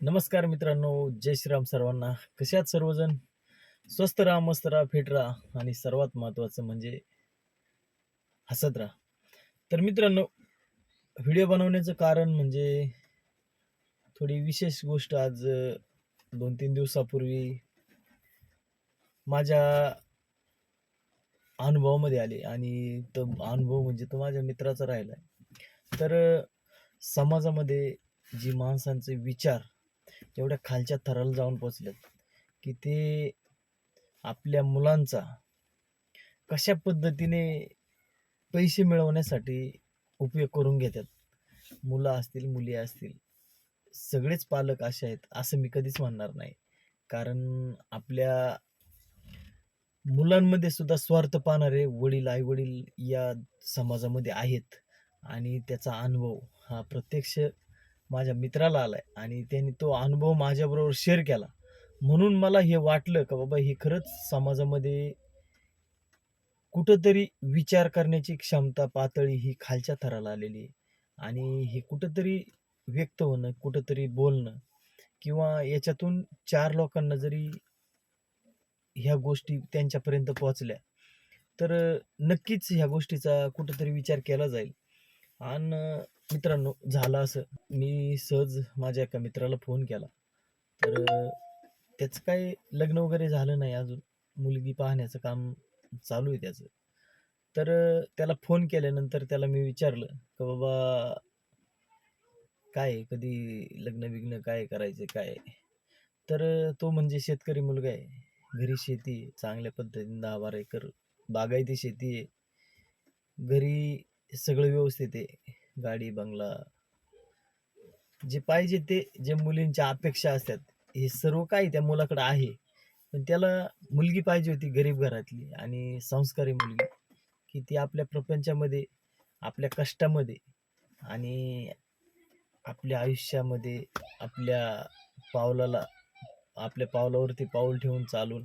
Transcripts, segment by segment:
नमस्कार मित्रांनो जय श्रीराम सर्वांना. कशात सर्वजण? स्वस्त राहा मस्त राहा फिट राहा आणि सर्वात महत्त्वाचं म्हणजे हसत राहा. तर मित्रांनो व्हिडिओ बनवण्याचं कारण म्हणजे थोडी विशेष गोष्ट आज दोन तीन दिवसापूर्वी माझ्या अनुभवामध्ये आले आणि तो अनुभव म्हणजे तो माझ्या मित्राचा राहिला तर समाजामध्ये जी माणसांचे विचार एवढ्या खालच्या थराला जाऊन पोचलेत की ते आपल्या मुलांचा कशा पद्धतीने पैसे मिळवण्यासाठी उपयोग करून घेतात. मुलं असतील मुली असतील सगळेच पालक असे आहेत असं मी कधीच म्हणणार नाही. कारण आपल्या मुलांमध्ये सुद्धा स्वार्थ पाहणारे वडील आई वडील या समाजामध्ये आहेत आणि त्याचा अनुभव हा प्रत्यक्ष माझ्या मित्राला आलाय आणि त्यांनी तो अनुभव माझ्याबरोबर शेअर केला. म्हणून मला हे वाटलं का बाबा हे खरंच समाजामध्ये कुठंतरी विचार करण्याची क्षमता पातळी ही खालच्या थराला आलेली आहे. आणि हे कुठंतरी व्यक्त होणं कुठंतरी बोलणं किंवा याच्यातून चार लोकांना जरी ह्या गोष्टी त्यांच्यापर्यंत पोहोचल्या तर नक्कीच ह्या गोष्टीचा कुठंतरी विचार केला जाईल. आणि मित्रांनो झालं असं. मी सहज माझ्या एका मित्राला फोन केला. तर त्याचं काय लग्न वगैरे झालं नाही अजून. मुलगी पाहण्याचं काम चालू आहे त्याचं. तर त्याला फोन केल्यानंतर त्याला मी विचारलं का बाबा काय कधी लग्न बिग्न काय करायचं काय तर तो म्हणजे शेतकरी मुलगा आहे. घरी शेती आहे. चांगल्या पद्धतीने दहा बारा एकर बागायती शेती आहे. घरी सगळं व्यवस्थित आहे. गाडी बंगला. जे पाहिजे ते जे मुलींच्या अपेक्षा असतात हे सर्व काही त्या मुलाकडे आहे. पण त्याला मुलगी पाहिजे होती गरीब घरातली आणि संस्कारी मुलगी की ती आपल्या प्रपंचामध्ये आपल्या कष्टामध्ये आणि आपल्या आयुष्यामध्ये आपल्या पावलाला आपल्या पावलावरती पाऊल ठेवून चालून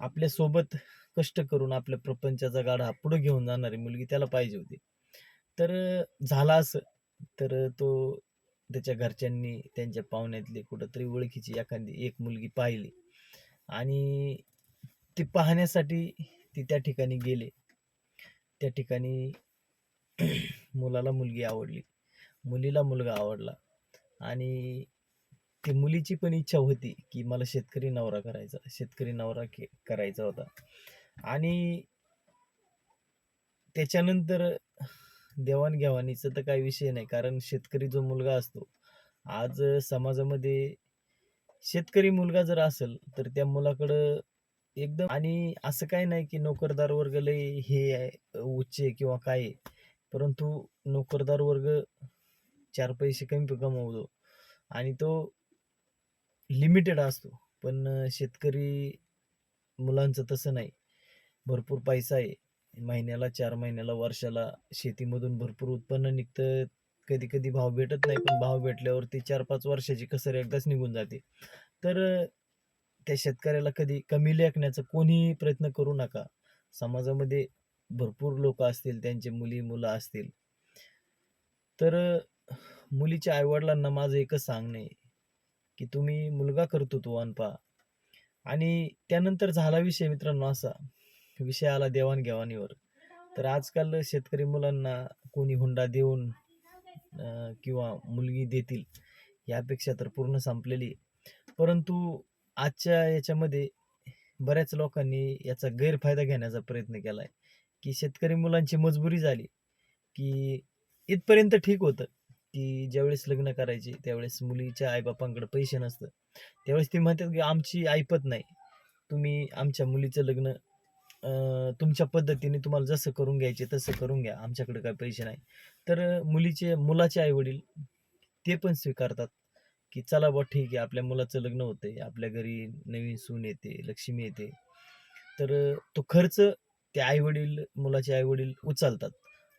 आपल्यासोबत कष्ट करून आपल्या प्रपंचाचा गाडा पुढे घेऊन जाणारी मुलगी त्याला पाहिजे होती. तर झाला असं. तर तो त्याच्या घरच्यांनी त्यांच्या पाहुण्यातली कुठंतरी ओळखीची एखादी एक मुलगी पाहिली. आणि ती पाहण्यासाठी ती त्या ठिकाणी गेले. त्या ठिकाणी मुलाला मुलगी आवडली. मुलीला मुलगा आवडला. आणि ती मुलीची पण इच्छा होती की मला शेतकरी नवरा करायचा शेतकरी नवरा के करायचा होता. आणि त्याच्यानंतर देवाणघेवाणीचं तर काही विषय नाही. कारण शेतकरी जो मुलगा असतो आज समाजामध्ये शेतकरी मुलगा जर असेल तर त्या मुलाकडं एकदम आणि असं काही नाही की नोकरदार वर्ग लय हे आहे उच्च आहे किंवा काय आहे. परंतु नोकरदार वर्ग चार पैसे कमी कमवतो आणि तो लिमिटेड असतो. पण शेतकरी मुलांचं तसं नाही. भरपूर पैसा आहे. महिन्याला चार महिन्याला वर्षाला शेतीमधून भरपूर उत्पन्न निघतं. कधी कधी भाव भेटत नाही पण भाव भेटल्यावरती चार पाच वर्षाची कसर एकदाच निघून जाते. तर त्या शेतकऱ्याला कधी कमी लेखण्याचा कोणीही प्रयत्न करू नका. समाजामध्ये भरपूर लोक असतील त्यांचे मुली मुलं असतील. तर मुलीच्या आईवडिलांना माझं एकच सांगणं आहे की तुम्ही मुलगा करतो तो अनपा. आणि त्यानंतर झाला विषय मित्रांनो असा विषय आला देवाणघेवाणीवर. तर आजकाल शेतकरी मुलांना कोणी हुंडा देऊन किंवा मुलगी देतील यापेक्षा तर पूर्ण संपलेली आहे. परंतु आजच्या याच्यामध्ये बऱ्याच लोकांनी याचा गैरफायदा घेण्याचा प्रयत्न केला आहे की शेतकरी मुलांची मजबुरी झाली की इथपर्यंत ठीक होतं की ज्यावेळेस लग्न करायचे त्यावेळेस मुलीच्या आईबापांकडे पैसे नसतं. त्यावेळेस ती म्हणतात की आमची ऐपत नाही. तुम्ही आमच्या मुलीचं लग्न तुमच्या पद्धतीने तुम्हाला जसं करून घ्यायचे तसं करून घ्या. आमच्याकडे काय पैसे नाही. तर मुलीचे मुलाचे आईवडील ते पण स्वीकारतात की चला बा ठीक आहे. आपल्या मुलाचं लग्न होतंय. आपल्या घरी नवीन सून येते लक्ष्मी येते. तर तो खर्च ते आईवडील मुलाचे आईवडील उचलतात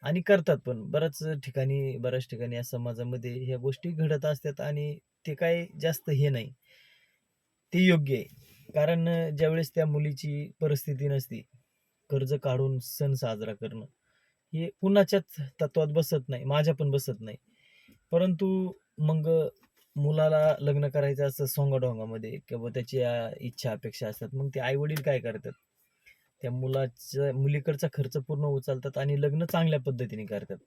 आणि करतात पण. बऱ्याच ठिकाणी बऱ्याच ठिकाणी या समाजामध्ये ह्या गोष्टी घडत असतात आणि ते काय जास्त हे नाही. ते योग्य आहे. कारण ज्यावेळेस त्या मुलीची परिस्थिती नसती कर्ज काढून सण साजरा करणं हे कुणाच्याच तत्वात बसत नाही माझ्या पण बसत नाही परंतु मग मुलाला लग्न करायचं असतं सोंगाडोंगामध्ये किंवा त्याची इच्छा अपेक्षा असतात मग ते आई-वडील काय करतात? त्या मुलाच्या मुलीकडचा खर्च पूर्ण उचलतात आणि लग्न चांगल्या पद्धतीने करतात.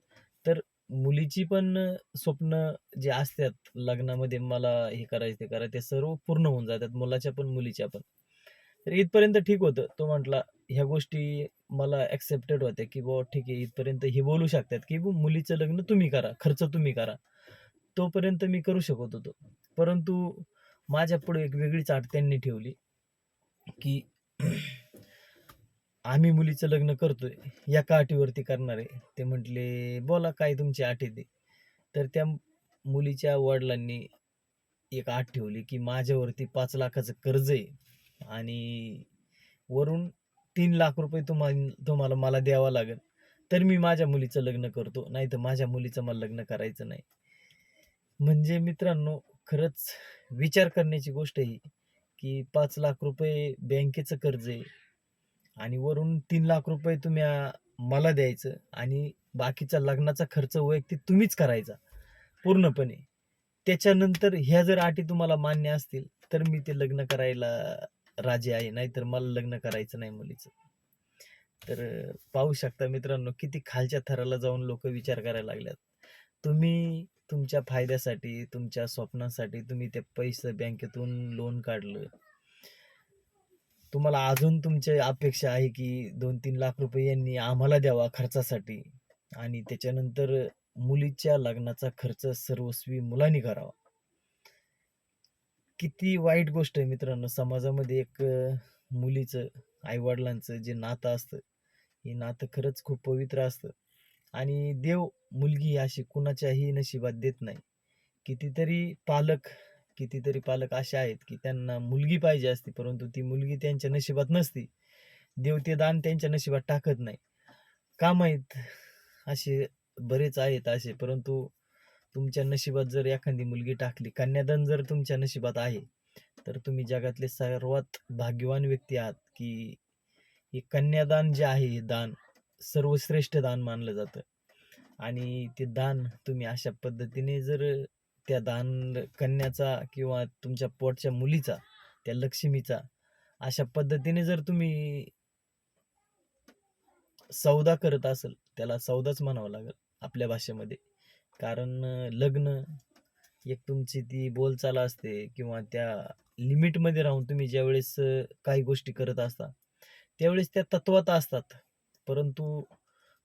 तर मुलीची पण स्वप्न जे असतात लग्नामध्ये मला हे करायचं, ते करायचं ते सर्व पूर्ण होऊन जातात. मुलाच्या पण, मुलीच्या पण. तर इथपर्यंत ठीक होतं. तो म्हटला ह्या गोष्टी मला ॲक्सेप्टेड होत्या, की बुवा ठीक आहे इथपर्यंत हे बोलू शकतात, की मुलीचं लग्न तुम्ही करा, खर्च तुम्ही करा." तोपर्यंत मी करू शकत होतो. परंतु माझ्यापुढे एक वेगळीच अट त्यांनी ठेवली, की "आम्ही मुलीचं लग्न करतोय, एका अटीवरती करणार आहे." ते म्हटले, "बोला काय तुमची आठ येते तर त्या मुलीच्या वडिलांनी एक आठ ठेवली, की "माझ्यावरती पाच लाखाचं कर्ज आहे आणि वरून तीन लाख रुपये तुम्हा तुम्हाला मला द्यावा लागेल, तर मी माझ्या मुलीचं लग्न करतो. नाही तर माझ्या मुलीचं मला लग्न करायचं नाही." म्हणजे मित्रांनो, खरंच विचार करण्याची गोष्ट ही, की पाच लाख रुपये बँकेचं कर्ज आहे आणि वरून तीन लाख रुपये तुम्ही मला द्यायचं आणि बाकीचा लग्नाचा खर्च वैयक्तिक तुम्हीच करायचा पूर्णपणे. त्याच्यानंतर ह्या जर अटी तुम्हाला मान्य असतील, तर मी ते लग्न करायला राजी आहे. नाहीतर मला लग्न करायचं नाही मुलीचं. तर पाहू शकता मित्रांनो, किती खालच्या थराला जाऊन लोक विचार करायला लागल्यात. तुम्ही तुमच्या फायद्यासाठी, तुमच्या स्वप्नासाठी तुम्ही ते पैसे बँकेतून लोन काढलं. तुम्हाला अजून तुमची अपेक्षा आहे, की 2-3 लाख रुपये यांनी आम्हाला द्यावा खर्चासाठी आणि त्याच्यानंतर मुलीच्या लग्नाचा खर्च सर्वस्वी मुलांनी करावा. किती वाईट गोष्ट आहे मित्रांनो. समाजामध्ये एक मुलीचं, आई-वडिलांचं जे नातं असतं, हे नातं खरंच खूप पवित्र असतं आणि देव मुलगी अशी कुणाच्याही नशिबात देत नाही. कितीतरी पालक कितीतरी पालक असे आहेत, की त्यांना मुलगी पाहिजे असते, परंतु ती मुलगी त्यांच्या नशिबात नसती. देव ते दान त्यांच्या नशिबात टाकत नाही. का माहीत? असे बरेच आहेत असे. परंतु तुमच्या नशिबात जर एखादी मुलगी टाकली, कन्यादान जर तुमच्या नशिबात आहे, तर तुम्ही जगातले सर्वात भाग्यवान व्यक्ती आहात, की हे कन्यादान जे आहे, हे दान सर्वश्रेष्ठ दान मानलं जातं आणि ते दान तुम्ही अशा पद्धतीने जर त्या दान कन्याचा किंवा तुमच्या पोटच्या मुलीचा, त्या लक्ष्मीचा अशा पद्धतीने जर तुम्ही सौदा करत असेल त्याला सौदाच म्हणावं लागेल आपल्या भाषेमध्ये. कारण लग्न एक तुमची ती बोलचाल असते किंवा त्या लिमिटमध्ये राहून तुम्ही ज्यावेळेस काही गोष्टी करत असता, त्यावेळेस त्या तत्वात असतात. परंतु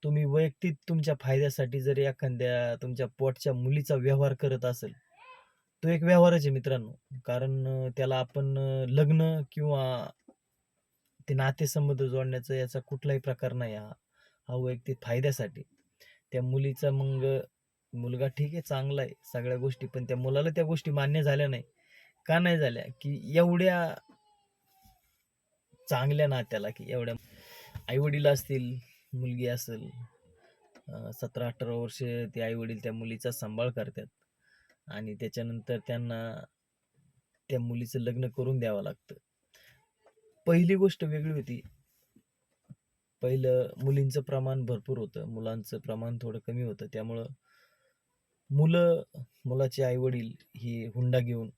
तुम्ही वैयक्तिक तुमच्या फायद्यासाठी जर एखाद्या तुमच्या पोटच्या मुलीचा व्यवहार करत असेल, तो एक व्यवहारच आहे मित्रांनो. कारण त्याला आपण लग्न किंवा ते नातेसंबंध जोडण्याचा याचा कुठलाही प्रकार नाही हा. हा वैयक्तिक फायद्यासाठी. त्या मुलीचा मग मुलगा ठीक आहे, चांगला आहे, सगळ्या गोष्टी. पण त्या मुलाला त्या गोष्टी मान्य झाल्या नाही. का नाही झाल्या? की एवढ्या चांगल्या नात्याला, की एवढ्या आई-वडील असतील, मुलगी असेल, अ, 17-18 वर्ष ते आई-वडील त्या मुलीचा सांभाळ करतात आणि त्याच्यानंतर त्यांना त्या मुलीचं लग्न करून द्यावं लागतं. पहिली गोष्ट वेगळी होती. पहिलं मुलींचं प्रमाण भरपूर होतं. मुलांचं प्रमाण थोडं कमी होतं. त्यामुळं मुलं, मुलाचे आईवडील हे हुंडा घेऊन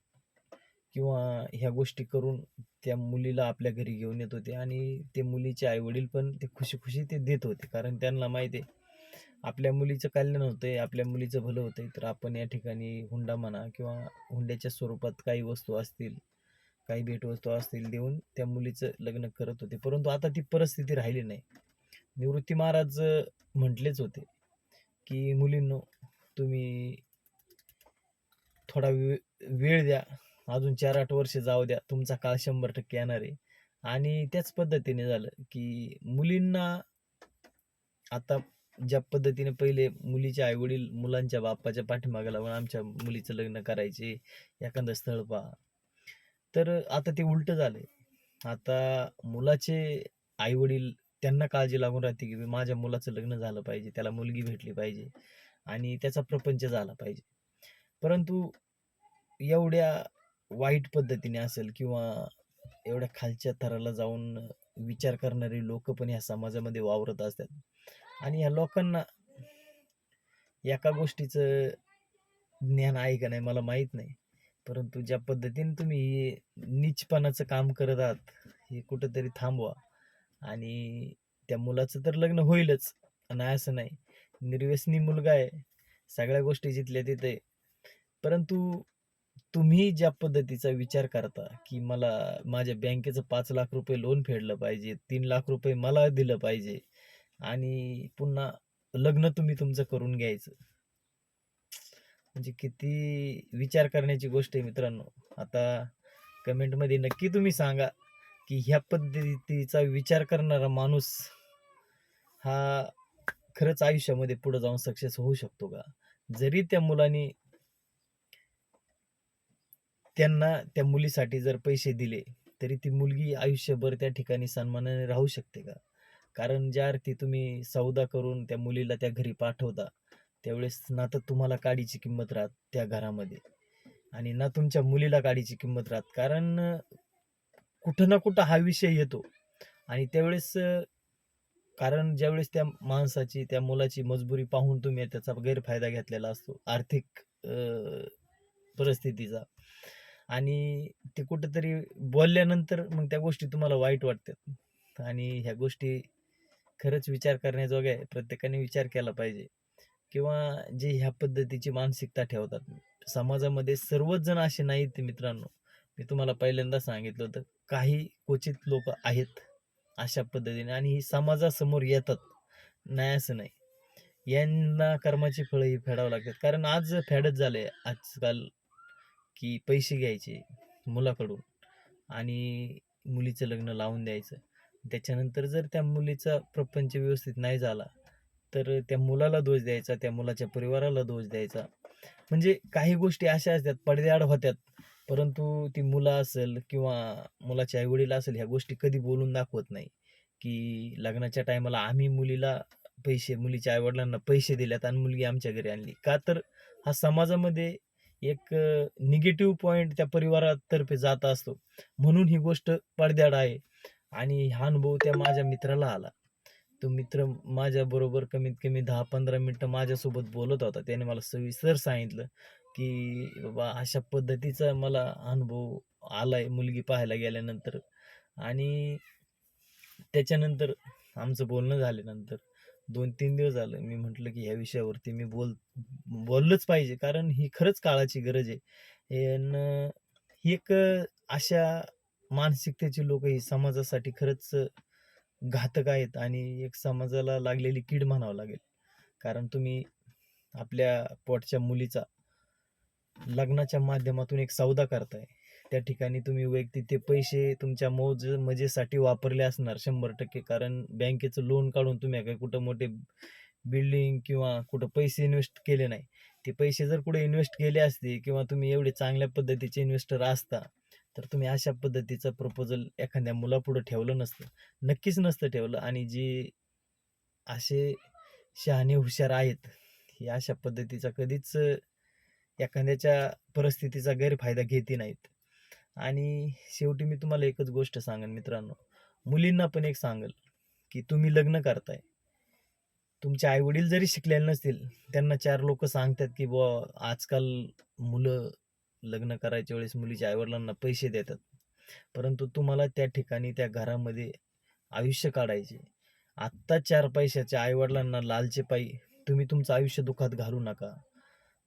किंवा ह्या गोष्टी करून त्या मुलीला आपल्या घरी घेऊन येत होते आणि ते मुलीचे आईवडील पण ते खुशी-खुशी ते देत होते. कारण त्यांना माहिती आहे, आपल्या मुलीचं कल्याण होतंय, आपल्या मुलीचं भलं होतंय, तर आपण या ठिकाणी हुंडा म्हणा किंवा हुंड्याच्या स्वरूपात काही वस्तू असतील, काही भेटवस्तू असतील देऊन त्या मुलीचं लग्न करत होते. परंतु आता ती परिस्थिती राहिली नाही. निवृत्ती महाराज म्हटलेच होते, की "मुलींनो, तुम्ही थोडा वे वेळ द्या. अजून 4-8 वर्ष जाऊ द्या. तुमचा काळ 100% येणार आहे." आणि त्याच पद्धतीने झालं, की मुलींना आता ज्या पद्धतीने पहिले मुलीचे आई-वडील मुलांच्या बाप्पाच्या पाठीमागे लागून आमच्या मुलीचं लग्न करायचे, एखादं स्थळ पहा. तर आता ते उलटं झालंय. आता मुलाचे आई-वडील त्यांना काळजी लागून राहते, की माझ्या मुलाचं लग्न झालं पाहिजे, त्याला मुलगी भेटली पाहिजे आणि त्याचा प्रपंच झाला पाहिजे. परंतु एवढ्या वाईट पद्धतीने असेल किंवा एवढ्या खालच्या थराला जाऊन विचार करणारी लोक पण ह्या समाजामध्ये वावरत असतात. आणि ह्या लोकांना एका गोष्टीचं ज्ञान आहे का नाही मला माहीत नाही, परंतु ज्या पद्धतीने तुम्ही हे नीचपणाचं काम करत आहात हे कुठंतरी थांबवा. आणि त्या मुलाचं तर लग्न होईलच. नाही असं नाही. निर्व्यसनी मुलगा आहे. सगळ्या गोष्टी जिथल्या तिथे परंतु तुम्ही ज्या पद्धतीचा विचार करता की मला माझ्या बँकेचं पाच लाख रुपये लोन फेडलं पाहिजे तीन लाख रुपये मला दिलं पाहिजे आणि पुन्हा लग्न तुम्ही तुमचं करून घ्यायचं. म्हणजे किती विचार करण्याची गोष्ट आहे मित्रांनो. आता कमेंटमध्ये नक्की तुम्ही सांगा की ह्या पद्धतीचा विचार करणारा माणूस हा खरंच आयुष्यामध्ये पुढे जाऊन सक्सेस होऊ शकतो का? जरी त्या मुलाने त्यांना त्या मुलीसाठी जर पैसे दिले तरी ती मुलगी आयुष्यभर त्या ठिकाणी सन्मानाने राहू शकते का? कारण ज्या अर्थी तुम्ही सौदा करून त्या मुलीला त्या घरी पाठवता त्यावेळेस ना तर तुम्हाला काडीची किंमत राहत त्या घरामध्ये आणि ना तुमच्या मुलीला काडीची किंमत राहत. कारण कुठं ना कुठं हा विषय येतो आणि त्यावेळेस कारण ज्यावेळेस त्या माणसाची त्या मुलाची मजबुरी पाहून तुम्ही त्याचा गैरफायदा घेतलेला असतो आर्थिक परिस्थितीचा. आणि ते कुठेतरी बोलल्यानंतर मग त्या गोष्टी तुम्हाला वाईट वाटतात. आणि ह्या गोष्टी खरंच विचार करण्याजोग्या आहे. प्रत्येकाने विचार केला पाहिजे. किंवा जे ह्या पद्धतीची मानसिकता ठेवतात. समाजामध्ये सर्वच जण असे नाहीत मित्रांनो. मी तुम्हाला पहिल्यांदा सांगितलं होतं. काही क्वचित लोक आहेत. अशा पद्धतीने आणि ही समाजासमोर येतात. नाही असं नाही. यांना कर्माची फळं ही फेडावं लागतात. कारण आज फेडत झाले आजकाल की पैसे घ्यायचे मुलाकडून आणि मुलीचं लग्न लावून द्यायचं. त्याच्यानंतर जर त्या मुलीचा प्रपंच व्यवस्थित नाही झाला तर त्या मुलाला दोष द्यायचा त्या मुलाच्या परिवाराला दोष द्यायचा. म्हणजे काही गोष्टी अशा असतात पडद्याआड होत्यात परंतु ती मुलं असेल किंवा मुलाचे आईवडील असेल ह्या गोष्टी कधी बोलून दाखवत नाही की लग्नाच्या टायमाला आम्ही मुलीला पैसे मुलीच्या आईवडिलांना पैसे दिल्यात आणि मुलगी आमच्या घरी आणली. का तर हा समाजामध्ये एक निगेटिव्ह पॉईंट त्या परिवारातर्फे जात असतो. म्हणून ही गोष्ट पडद्याड आहे आणि हा अनुभव त्या माझ्या मित्राला आला. तो मित्र माझ्या बरोबर कमीत कमी दहा पंधरा मिनटं माझ्यासोबत बोलत होता. त्याने मला सविस्तर सांगितलं. की बाबा अशा पद्धतीचा मला अनुभव आलाय मुलगी पाहायला गेल्यानंतर. आणि त्याच्यानंतर आमचं बोलणं झाल्यानंतर दोन तीन दिवस झालं. मी म्हटलं की ह्या विषयावरती मी बोल बोललंच पाहिजे. कारण ही खरंच काळाची गरज आहे. अन ही एक अशा मानसिकतेची लोक ही समाजासाठी खरंच घातक आहेत. आणि एक समाजाला लागलेली कीड म्हणावं लागेल. कारण तुम्ही आपल्या पोटच्या मुलीचा लग्नाच्या माध्यमातून एक सौदा करताय. त्या ठिकाणी तुम्ही वैयक्तिक ते पैसे तुमच्या मौज मजेसाठी वापरले असणार शंभर टक्के. कारण बँकेचं लोन काढून तुम्ही काही कुठं मोठे बिल्डिंग किंवा कुठं पैसे इन्व्हेस्ट केले नाही. ते पैसे जर कुठे इन्व्हेस्ट केले असते किंवा तुम्ही एवढे चांगल्या पद्धतीचे इन्व्हेस्टर असता तर तुम्ही अशा पद्धतीचं प्रपोजल एखाद्या मुलापुढं ठेवलं नसतं. नक्कीच नसतं ठेवलं. आणि जी असे शहाणे हुशार आहेत हे अशा पद्धतीचा कधीच एखाद्याच्या परिस्थितीचा गैरफायदा घेते नाहीत. आणि शेवटी मी तुम्हाला एकच गोष्ट सांगेन मित्रांनो. मुलींना पण एक सांगेल की तुम्ही लग्न करताय. तुमचे आईवडील जरी शिकलेले नसतील त्यांना चार लोक सांगतात की बुवा आजकाल मुलं लग्न करायच्या वेळेस मुलीच्या आईवडिलांना पैसे देतात. परंतु तुम्हाला त्या ठिकाणी त्या घरामध्ये आयुष्य काढायचे. आत्ता चार पैशाच्या आईवडिलांना लालचे पायी तुम्ही तुमचं आयुष्य दुखात घालू नका.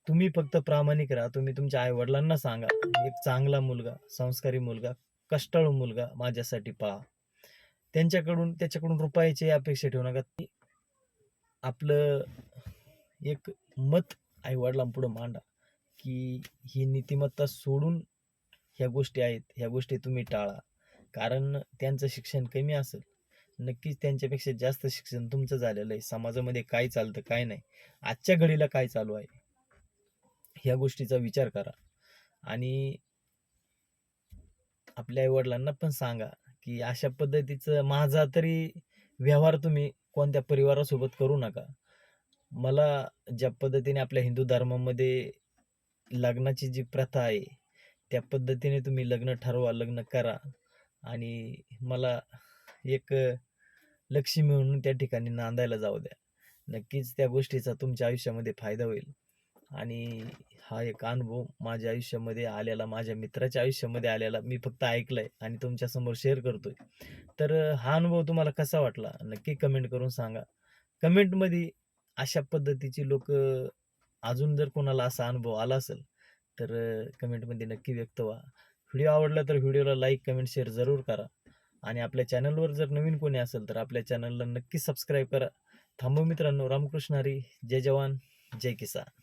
तुम्ही फक्त प्रामाणिक राहा तुम्ही तुमच्या आईवडिलांना सांगा. एक चांगला मुलगा संस्कारी मुलगा कष्टाळू मुलगा माझ्यासाठी पहा. त्यांच्याकडून त्याच्याकडून रुपयाची अपेक्षा ठेवू नका. आपलं एक मत आईवडिलांपुढं मांडा की ही नीतिमत्ता सोडून ह्या गोष्टी आहेत ह्या गोष्टी तुम्ही टाळा. कारण त्यांचं शिक्षण कमी असेल. नक्कीच त्यांच्यापेक्षा जास्त शिक्षण तुमचं झालेलं आहे. समाजामध्ये काय चालतं काय नाही. आजच्या घडीला काय चालू आहे? ह्या गोष्टीचा विचार करा. आणि आपल्या आईवडिलांना पण सांगा की अशा पद्धतीचं माझा तरी व्यवहार तुम्ही कोणत्या परिवारासोबत करू नका. मला ज्या पद्धतीने आपल्या हिंदू धर्मामध्ये लग्नाची जी प्रथा आहे त्या पद्धतीने तुम्ही लग्न ठरवा लग्न करा. आणि मला एक लक्ष्मी म्हणून त्या ठिकाणी नांदायला जाऊ द्या. नक्कीच त्या गोष्टीचा तुमच्या आयुष्यामध्ये फायदा होईल. आणि हा एक अनुभव माझ्या आयुष्यामध्ये आलेला माझ्या मित्राच्या आयुष्यामध्ये आलेला मी फक्त ऐकलाय आणि तुमच्यासमोर शेअर करतोय. तर हा अनुभव तुम्हाला कसा वाटला? नक्की कमेंट करून सांगा. कमेंटमध्ये अशा पद्धतीची लोक अजून जर कोणाला असा अनुभव आला असेल तर कमेंटमध्ये नक्की व्यक्त व्हा. व्हिडिओ आवडला तर व्हिडिओला लाईक कमेंट शेअर जरूर करा. आणि आपल्या चॅनलवर जर नवीन कोणी असेल तर आपल्या चॅनलला नक्की सबस्क्राईब करा. थांबू मित्रांनो रामकृष्ण हरी जय जवान जय किसान.